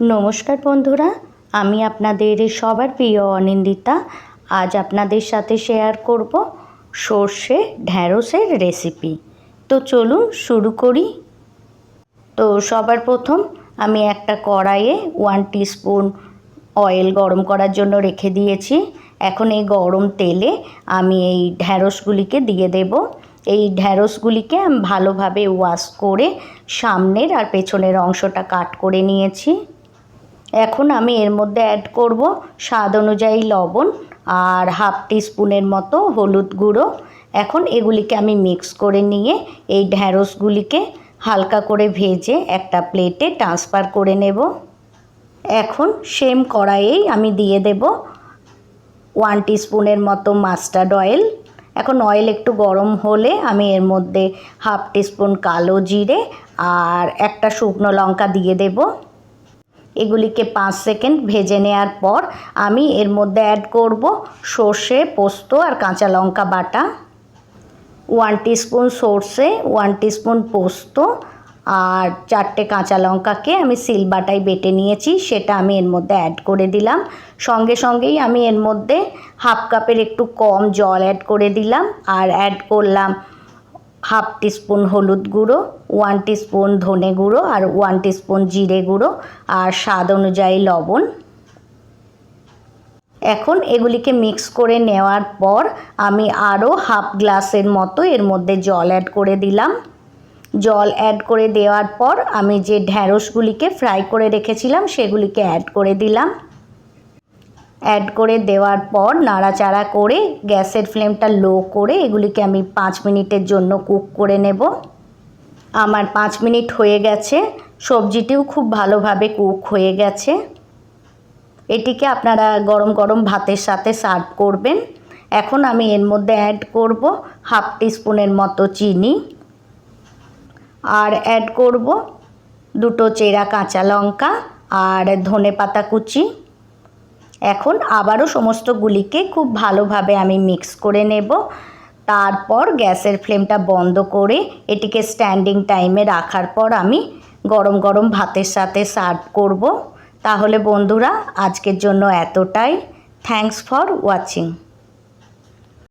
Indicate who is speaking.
Speaker 1: নমস্কার বন্ধুরা, আমি আপনাদের সবার প্রিয় অনিন্দিতা। আজ আপনাদের সাথে শেয়ার করব সর্ষে ঢ্যাঁড়সের রেসিপি তো চলুন শুরু করি। তো সবার প্রথম আমি একটা কড়াইয়ে ওয়ান স্পুন অয়েল গরম করার জন্য রেখে দিয়েছি। এখন এই গরম তেলে আমি এই ঢ্যাঁড়সগুলিকে দিয়ে দেব। এই ঢ্যাঁড়সগুলিকে আমি ভালোভাবে ওয়াশ করে সামনের আর পেছনের অংশটা কাট করে নিয়েছি। এখন আমি এর মধ্যে অ্যাড করব স্বাদ অনুযায়ী লবণ আর হাফ স্পুনের মতো হলুদ গুঁড়ো। এখন এগুলিকে আমি মিক্স করে নিয়ে এই ঢ্যাঁড়সগুলিকে হালকা করে ভেজে একটা প্লেটে ট্রান্সফার করে নেব। এখন সেম কড়াইয়েই আমি দিয়ে দেব ওয়ান স্পুনের মতো মাস্টার্ড অয়েল এখন অয়েল একটু গরম হলে আমি এর মধ্যে হাফ স্পুন কালো জিরে আর একটা শুকনো লঙ্কা দিয়ে দেবো। এগুলিকে পাঁচ সেকেন্ড ভেজে নেওয়ার পর আমি এর মধ্যে অ্যাড করব সর্ষে, পোস্ত আর কাঁচা লঙ্কা বাটা। ওয়ান স্পুন সর্ষে ওয়ান স্পুন পোস্ত আর চারটে কাঁচা লঙ্কাকে আমি সিলবাটায় বেটে নিয়েছি, সেটা আমি এর মধ্যে অ্যাড করে দিলাম। সঙ্গে সঙ্গেই আমি এর মধ্যে হাফ কাপের একটু কম জল অ্যাড করে দিলাম। আর অ্যাড করলাম হাফ টিস্পুন হলুদ গুঁড়ো, ওয়ান টিস্পুন ধনে গুঁড়ো আর ওয়ান টিস্পুন জিরে গুঁড়ো আর স্বাদ অনুযায়ী লবণ। এখন এগুলিকে মিক্স করে নেওয়ার পর আমি আরও হাফ গ্লাসের মতো এর মধ্যে জল অ্যাড করে দিলাম। জল অ্যাড করে দেওয়ার পর আমি যে ঢ্যাঁড়সগুলিকে ফ্রাই করে রেখেছিলাম সেগুলিকে অ্যাড করে দিলাম। অ্যাড করে দেওয়ার পর নাড়াচাড়া করে গ্যাসের ফ্লেমটা লো করে এগুলিকে আমি পাঁচ মিনিটের জন্য কুক করে নেব। আমার পাঁচ মিনিট হয়ে গেছে। সবজিটিও খুব ভালোভাবে কুক হয়ে গেছে। এটিকে আপনারা গরম গরম ভাতের সাথে সার্ভ করবেন। এখন আমি এর মধ্যে অ্যাড করব হাফ টিস্পুনের মতো চিনি। আর অ্যাড করব দুটো চেরা কাঁচা লঙ্কা আর ধনে পাতা কুচি। এখন আবারও সমস্তগুলিকে খুব ভালোভাবে আমি মিক্স করে নেব। তারপর গ্যাসের ফ্লেমটা বন্ধ করে এটিকে স্ট্যান্ডিং টাইমে রাখার পর আমি গরম গরম ভাতের সাথে সার্ভ করব। তাহলে বন্ধুরা, আজকের জন্য এতটাই। Thanks for watching.